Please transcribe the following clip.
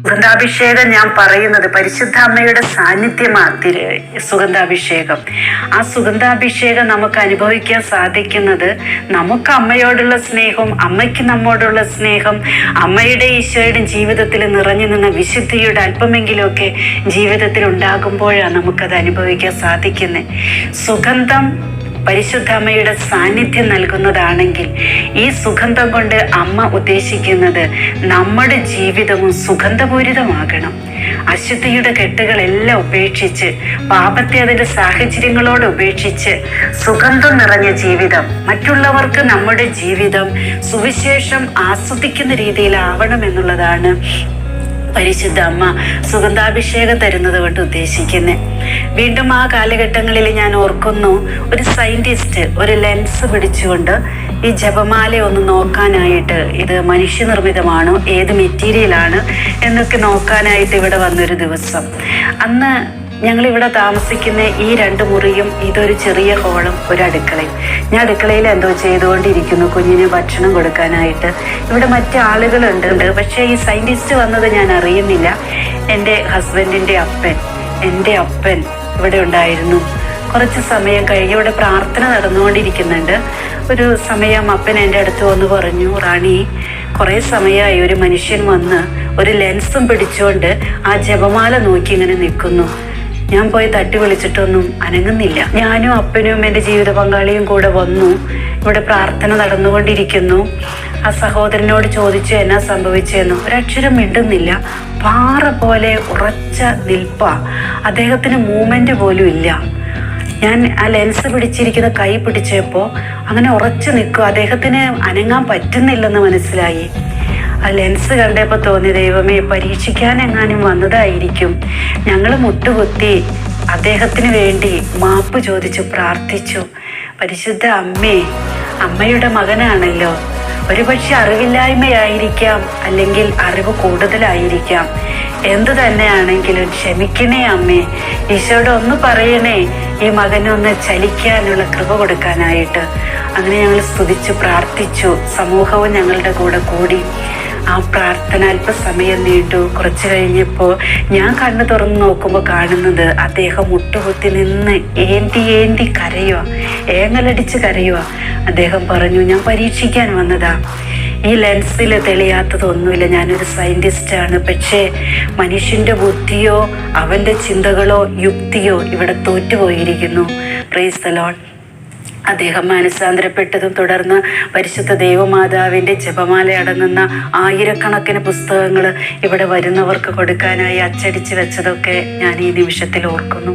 സുഗന്ധാഭിഷേകം ഞാൻ പറയുന്നത് പരിശുദ്ധ അമ്മയുടെ സാന്നിധ്യമാണ് സുഗന്ധാഭിഷേകം. ആ സുഗന്ധാഭിഷേകം നമുക്ക് അനുഭവിക്കാൻ സാധിക്കുന്നത് നമുക്ക് അമ്മയോടുള്ള സ്നേഹം അമ്മയ്ക്ക് നമ്മോടുള്ള സ്നേഹം അമ്മയുടെ ഈശോയുടെ ജീവിതത്തിൽ നിറഞ്ഞു നിന്ന വിശുദ്ധിയുടെ അല്പമെങ്കിലുമൊക്കെ ജീവിതത്തിൽ ഉണ്ടാകുമ്പോഴാണ് നമുക്കത് അനുഭവിക്കാൻ സാധിക്കുന്നത്. സുഗന്ധം പരിശുദ്ധ അമ്മയുടെ സാന്നിധ്യം നൽകുന്നതാണെങ്കിൽ ഈ സുഗന്ധം കൊണ്ട് അമ്മ ഉദ്ദേശിക്കുന്നത് നമ്മുടെ ജീവിതവും സുഗന്ധപൂരിതമാകണം. അശുദ്ധിയുടെ കെട്ടുകളെല്ലാം ഉപേക്ഷിച്ച് പാപത്തെ അതിന്റെ സാഹചര്യങ്ങളോട് ഉപേക്ഷിച്ച് സുഗന്ധം നിറഞ്ഞ ജീവിതം മറ്റുള്ളവർക്ക് നമ്മുടെ ജീവിതം സുവിശേഷം ആസ്വദിക്കുന്ന രീതിയിലാവണം എന്നുള്ളതാണ് പരിശുദ്ധ അമ്മ സുഗന്ധാഭിഷേകം തരുന്നത് കൊണ്ട് ഉദ്ദേശിക്കുന്നത് വീണ്ടും ആ കാലഘട്ടങ്ങളിൽ ഞാൻ ഓർക്കുന്നു ഒരു സയന്റിസ്റ്റ് ഒരു ലെൻസ് പിടിച്ചുകൊണ്ട് ഈ ജപമാല ഒന്ന് നോക്കാനായിട്ട് ഇത് മനുഷ്യനിർമ്മിതമാണോ ഏത് മെറ്റീരിയലാണ് എന്നൊക്കെ നോക്കാനായിട്ട് ഇവിടെ വന്നൊരു ദിവസം. അന്ന് ഞങ്ങൾ ഇവിടെ താമസിക്കുന്ന ഈ രണ്ട് മുറിയും ഇതൊരു ചെറിയ ഹോളും ഒരു അടുക്കളയും. ഞാൻ അടുക്കളയിൽ എന്തോ ചെയ്തുകൊണ്ടിരിക്കുന്നു കുഞ്ഞിന് ഭക്ഷണം കൊടുക്കാനായിട്ട്. ഇവിടെ മറ്റ് ആളുകളുണ്ട് പക്ഷേ ഈ സയന്റിസ്റ്റ് വന്നത് ഞാൻ അറിയുന്നില്ല. എന്റെ ഹസ്ബൻഡിന്റെ അപ്പൻ എന്റെ അപ്പൻ ഇവിടെ ഉണ്ടായിരുന്നു. കുറച്ച് സമയം കഴിഞ്ഞ് ഇവിടെ പ്രാർത്ഥന നടന്നുകൊണ്ടിരിക്കുന്നുണ്ട്. ഒരു സമയം അപ്പൻ എന്റെ അടുത്ത് വന്ന് പറഞ്ഞു റാണി കുറേ സമയമായി ഒരു മനുഷ്യൻ വന്ന് ഒരു ലെൻസും പിടിച്ചുകൊണ്ട് ആ ജപമാല നോക്കി ഇങ്ങനെ നിൽക്കുന്നു. ഞാൻ പോയി തട്ടി വിളിച്ചിട്ടൊന്നും അനങ്ങുന്നില്ല. ഞാനും അപ്പനും എന്റെ ജീവിത പങ്കാളിയും കൂടെ വന്നു. ഇവിടെ പ്രാർത്ഥന നടന്നുകൊണ്ടിരിക്കുന്നു. ആ സഹോദരനോട് ചോദിച്ചു എന്നാ സംഭവിച്ചെന്നു? ഒരക്ഷരം മിണ്ടുന്നില്ല. പാറ പോലെ ഉറച്ച നിൽപ്പ. അദ്ദേഹത്തിന് മൂവ്മെന്റ് പോലും ഇല്ല. ഞാൻ ആ ലെൻസ് പിടിച്ചിരിക്കുന്ന കൈ പിടിച്ചപ്പോൾ അങ്ങനെ ഉറച്ചു നിൽക്കുക. അദ്ദേഹത്തിന് അനങ്ങാൻ പറ്റുന്നില്ലെന്ന് മനസ്സിലായി. ആ ലെൻസ് കണ്ടപ്പോൾ തോന്നി ദൈവമേ പരീക്ഷിക്കാൻ എങ്ങാനും വന്നതായിരിക്കും. ഞങ്ങൾ മുട്ടുകുത്തി അദ്ദേഹത്തിന് വേണ്ടി മാപ്പ് ചോദിച്ചു പ്രാർത്ഥിച്ചു. പരിശുദ്ധ അമ്മേ അമ്മയുടെ മകനാണല്ലോ. ഒരുപക്ഷെ അറിവില്ലായ്മയായിരിക്കാം അല്ലെങ്കിൽ അറിവ് കൂടുതലായിരിക്കാം. എന്തു തന്നെയാണെങ്കിലും ക്ഷമിക്കണേ അമ്മേ. ഈശോയുടെ ഒന്ന് പറയണേ ഈ മകനൊന്ന് ചലിക്കാനുള്ള കൃപ കൊടുക്കാനായിട്ട്. അങ്ങനെ ഞങ്ങൾ സ്തുതിച്ചു പ്രാർത്ഥിച്ചു സമൂഹവും ഞങ്ങളുടെ കൂടെ കൂടി. ആ പ്രാർത്ഥന അല്പസമയം നീണ്ടു. കുറച്ച് കഴിഞ്ഞപ്പോൾ ഞാൻ കണ്ണു തുറന്ന് നോക്കുമ്പോൾ കാണുന്നത് അദ്ദേഹം മുട്ടുകുത്തി നിന്ന് ഏന്തി ഏന്തി കരയുക. ഏങ്ങലടിച്ച് കരയുക. അദ്ദേഹം പറഞ്ഞു ഞാൻ പരീക്ഷിക്കാൻ വന്നതാ. ഈ ലെൻസിൽ തെളിയാത്തതൊന്നുമില്ല. ഞാനൊരു സയന്റിസ്റ്റാണ് പക്ഷേ മനുഷ്യന്റെ ബുദ്ധിയോ അവന്റെ ചിന്തകളോ യുക്തിയോ ഇവിടെ തോറ്റുപോയിരിക്കുന്നു. പ്രൈസ് ദ ലോഡ് അദ്ദേഹം മാനസാന്തരപ്പെട്ടതും തുടർന്ന് പരിശുദ്ധ ദൈവമാതാവിന്റെ ജപമാല അടങ്ങുന്ന ആയിരക്കണക്കിന് പുസ്തകങ്ങൾ ഇവിടെ വരുന്നവർക്ക് കൊടുക്കാനായി അച്ചടിച്ച് വെച്ചതൊക്കെ ഞാൻ ഈ നിമിഷത്തിൽ ഓർക്കുന്നു.